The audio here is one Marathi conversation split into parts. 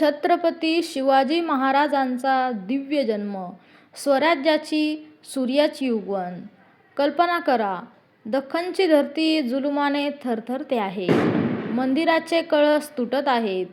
छत्रपती शिवाजी महाराजांचा दिव्य जन्म स्वराज्याची सूर्याची उगवण. कल्पना करा दख्खनची धरती जुलुमाने थरथरते आहे. मंदिराचे कळस तुटत आहेत.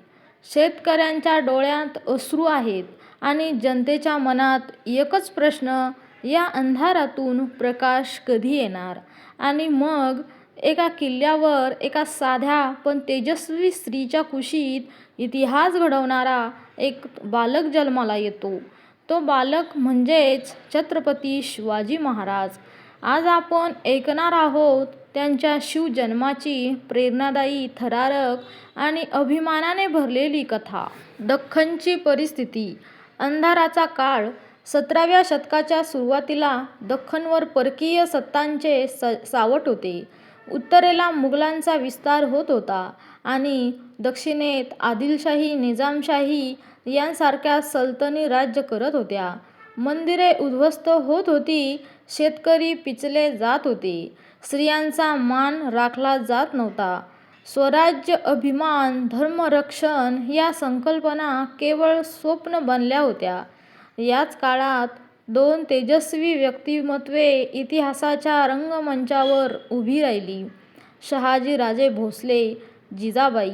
शेतकऱ्यांच्या डोळ्यात अश्रू आहेत आणि जनतेच्या मनात एकच प्रश्न या अंधारातून प्रकाश कधी येणार? आणि मग एका किल्ल्यावर एका साध्या पण तेजस्वी स्त्रीच्या कुशीत इतिहास घडवणारा एक बालक जन्माला येतो. तो बालक म्हणजेच छत्रपती शिवाजी महाराज. आज आपण ऐकणार आहोत त्यांच्या शिवजन्माची प्रेरणादायी थरारक आणि अभिमानाने भरलेली कथा. दख्खनची परिस्थिती. अंधाराचा काळ. सतराव्या शतकाच्या सुरुवातीला दख्खनवर परकीय सत्तांचे स सावट होते. उत्तरेला मुघलांचा विस्तार होत होता आणि दक्षिणेत आदिलशाही निजामशाही यांसारख्या सल्तनी राज्य करत होत्या. मंदिरे उद्ध्वस्त होत होती शेतकरी पिचले जात होते. स्त्रियांचा मान राखला जात नव्हता. स्वराज्य अभिमान धर्मरक्षण या संकल्पना केवळ स्वप्न बनल्या होत्या. याच काळात दोन तेजस्वी व्यक्तिमत्वे इतिहासाच्या रंगमंचावर उभी राहिली. शहाजीराजे भोसले जिजाबाई.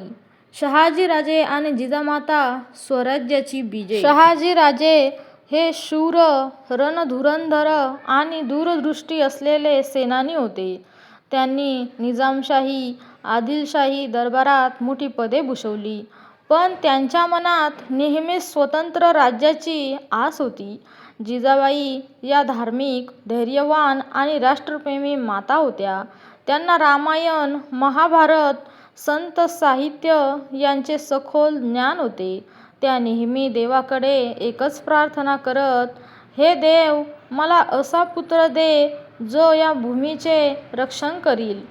शहाजीराजे आणि जिजामाता स्वराज्याची बीजे. शहाजीराजे हे शूर रणधुरंधर आणि दूरदृष्टी असलेले सेनानी होते. त्यांनी निजामशाही आदिलशाही दरबारात मोठी पदे भूषवली. पण त्यांच्या मनात नेहमीच स्वतंत्र राज्याची आस होती. जिजाबाई या धार्मिक धैर्यवान आणि राष्ट्रप्रेमी माता होत्या. त्यांना रामायण महाभारत संत साहित्य यांचे सखोल ज्ञान होते. त्या नेहमी देवाकडे एकच प्रार्थना करत हे देव मला असा पुत्र दे जो या भूमीचे रक्षण करील.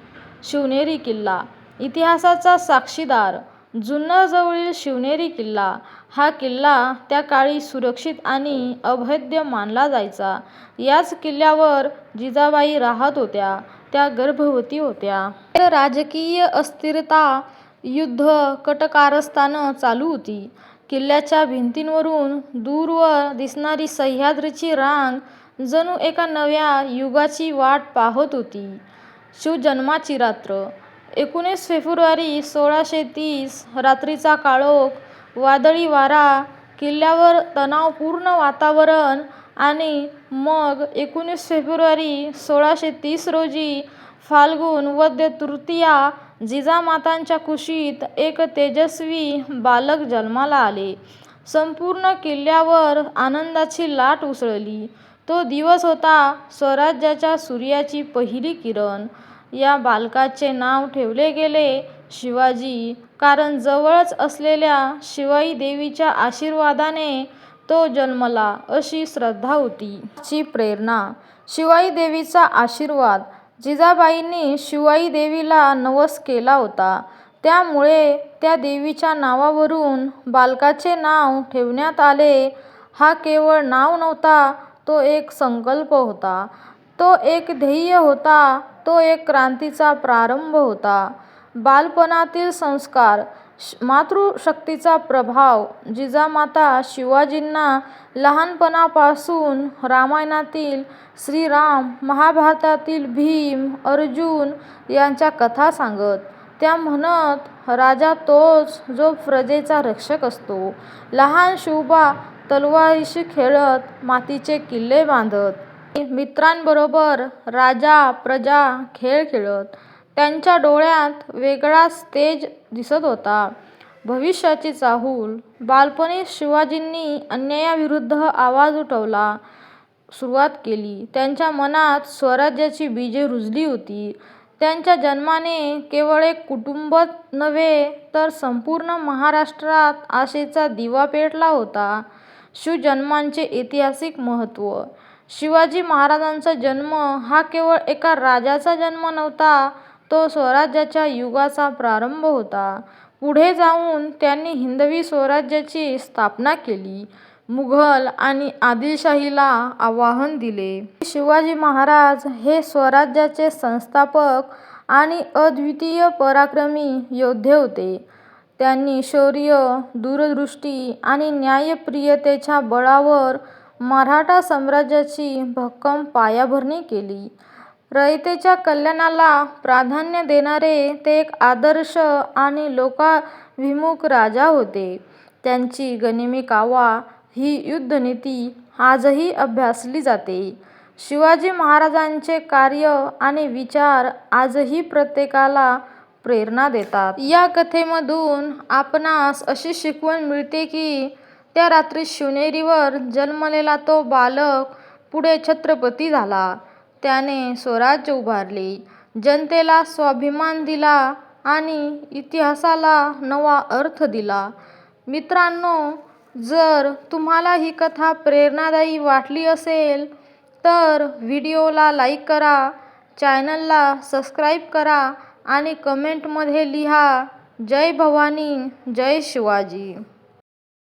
शिवनेरी किल्ला इतिहासाचा साक्षीदार जुन्नरजवळील शिवनेरी किल्ला. हा किल्ला त्या काळी सुरक्षित आणि अभेद्य मानला जायचा. याच किल्ल्यावर जिजाबाई राहत होत्या. त्या गर्भवती होत्या. राजकीय अस्थिरता युद्ध कटकारस्थानं चालू होती. किल्ल्याच्या भिंतींवरून दूरवर दिसणारी सह्याद्रीची रांग जणू एका नव्या युगाची वाट पाहत होती. शिवजन्माची रात्र. एकोणीस फेब्रुवारी सोळाशे तीस रात्रीचा काळोख वादळी वारा किल्ल्यावर तणावपूर्ण वातावरण आणि मग एकोणीस फेब्रुवारी सोळाशे तीस रोजी फाल्गुन वद्य तृतीया जिजामातांच्या कुशीत एक तेजस्वी बालक जन्माला आले. संपूर्ण किल्ल्यावर आनंदाची लाट उसळली. तो दिवस होता स्वराज्याच्या सूर्याची पहिली किरण. या बालकाचे नाव ठेवले गेले. शिवाजी कारण जवळच असलेल्या शिवाई देवीच्या आशीर्वादाने तो जन्मला अशी श्रद्धा होती. ची प्रेरणा. शिवाई देवीचा आशीर्वाद. जिजाबाईंनी शिवाई देवीला नवस केला होता. त्यामुळे त्या देवीच्या नावावरून बालकाचे नाव ठेवण्यात आले. हा केवळ नाव नव्हता तो एक संकल्प होता. तो एक ध्येय होता तो एक क्रांतीचा प्रारंभ होता. बालपणातील संस्कार मातृशक्तीचा प्रभाव जिजामाता शिवाजींना लहानपणापासून रामायणातील श्रीराम महाभारतातील भीम अर्जुन यांच्या कथा सांगत. त्या म्हणत राजा तोच जो प्रजेचा रक्षक असतो. लहान शिवबा तलवारीशी खेळत मातीचे किल्ले बांधत. मित्रांबरोबर राजा प्रजा खेळ खेळत त्यांच्या डोळ्यात वेगळाच तेज दिसत होता. भविष्याची चाहूल बालपणीच शिवाजींनी अन्यायाविरुद्ध आवाज उठवायला सुरुवात केली. त्यांच्या मनात स्वराज्याची बीजे रुजली होती. त्यांच्या जन्माने केवळ एक कुटुंबच नव्हे तर संपूर्ण महाराष्ट्रात आशेचा दिवा पेटला होता. शिवजन्माचे ऐतिहासिक महत्त्व शिवाजी महाराजांचा जन्म हा केवळ एका राजाचा जन्म नव्हता तो स्वराज्याच्या युगाचा प्रारंभ होता. पुढे जाऊन त्यांनी हिंदवी स्वराज्याची स्थापना केली. मुघल आणि आदिलशाहीला आव्हान दिले. शिवाजी महाराज हे स्वराज्याचे संस्थापक आणि अद्वितीय पराक्रमी योद्धे होते. त्यांनी शौर्य, दूरदृष्टी आणि न्यायप्रियतेच्या बळावर मराठा साम्राज्याची भक्कम पायाभरणी केली. रयतेच्या कल्याणाला प्राधान्य देणारे ते एक आदर्श आणि लोकाभिमुख राजा होते. त्यांची गनिमी कावा ही युद्धनीती आजही अभ्यासली जाते. शिवाजी महाराजांचे कार्य आणि विचार आजही प्रत्येकाला प्रेरणा देतात. या कथेमधून आपणास अशी शिकवण मिळते की त्या रात्री शिवनेरीवर जन्मलेला तो बालक पुढे छत्रपती झाला. त्याने स्वराज्य उभारले, जनतेला स्वाभिमान दिला आणि इतिहासाला नवा अर्थ दिला. मित्रांनो, जर तुम्हाला ही कथा प्रेरणादायी वाटली असेल तर व्हिडिओला लाईक करा, चॅनलला सबस्क्राईब करा आणि कमेंटमध्ये लिहा जय भवानी, जय शिवाजी.